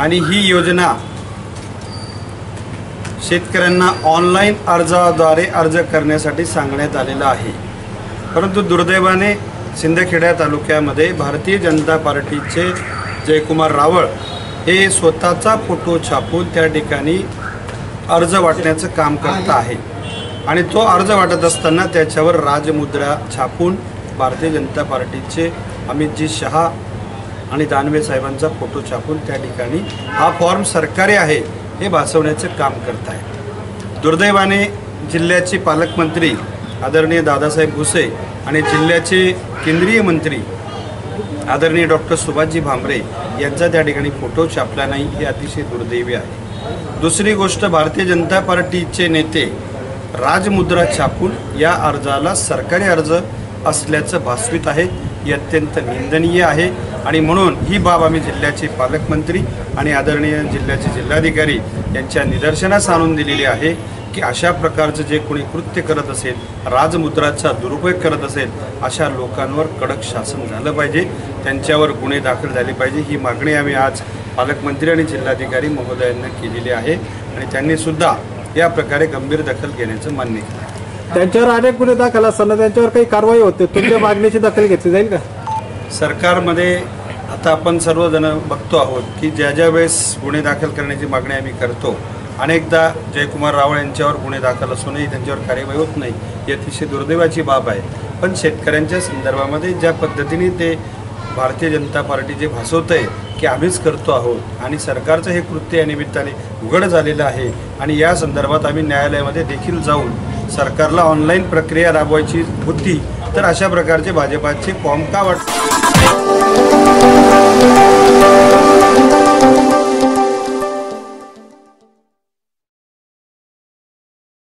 आणि ही योजना शेतकऱ्यांना ऑनलाईन अर्जाद्वारे अर्ज करण्यासाठी सांगण्यात आलेलं आहे. परंतु दुर्दैवाने शिंदखेडा तालुक्यामध्ये भारतीय जनता पार्टीचे जयकुमार रावळ हे स्वतःचा फोटो छापून त्या ठिकाणी अर्ज वाटण्याचं काम करत आहे. आणि तो अर्ज वाटत असताना त्याच्यावर राजमुद्रा छापून भारतीय जनता पार्टीचे अमितजी शहा आणि दानवे साहेबांचा फोटो छापून त्या ठिकाणी हा फॉर्म सरकारी आहे हे भासवण्याचं काम करत आहे दुर्दैवाने जिल्ह्याचे पालकमंत्री आदरणीय दादासाहेब भुसे आणि जिल्ह्याचे केंद्रीय मंत्री आदरणीय डॉक्टर सुभाषजी भामरे यांचा त्या ठिकाणी फोटो छापला नाही हे अतिशय दुर्दैवी आहे. दुसरी गोष्ट भारतीय जनता पार्टीचे नेते राजमुद्रा छापून या अर्जाला सरकारी अर्ज असल्याचं भासवित आहे ही अत्यंत निंदनीय आहे. आणि म्हणून ही बाब आम्ही जिल्ह्याचे पालकमंत्री आणि आदरणीय जिल्ह्याचे जिल्हाधिकारी यांच्या निदर्शनास आणून दिलेली आहे की अशा प्रकारचं जे कोणी कृत्य करत असेल राजमुद्राचा दुरुपयोग करत असेल अशा लोकांवर कडक शासन झालं पाहिजे. त्यांच्यावर गुन्हे दाखल झाले पाहिजे. ही मागणी आम्ही आज पालकमंत्री आणि जिल्हाधिकारी महोदयांना केलेली आहे. आणि त्यांनीसुद्धा या प्रकारे गंभीर दखल घेण्याचं मान्य केलं त्यांच्यावर अनेक गुन्हे दाखल असताना त्यांच्यावर काही कारवाई होते. तुमच्या मागणीची दखल घेतली जाईल का? सरकारमध्ये आता आपण सर्वजण बघतो आहोत की ज्या ज्या वेळेस गुन्हे दाखल करण्याची मागणी आम्ही करतो अनेकदा जयकुमार रावळ यांच्यावर गुन्हे दाखल असूनही त्यांच्यावर कार्यवाही होत नाही ही अतिशय दुर्दैवाची बाब आहे. पण शेतकऱ्यांच्या संदर्भामध्ये ज्या पद्धतीने ते भारतीय जनता पार्टी जे भासवत आहे की आम्हीच करतो आहोत आणि सरकारचं हे कृत्य या निमित्ताने उघड झालेलं आहे आणि या संदर्भात आम्ही न्यायालयामध्ये देखील जाऊन सरकारला ऑनलाईन प्रक्रिया राबवायची होती तर अशा प्रकारचे भाजपाचे फॉर्म का वाट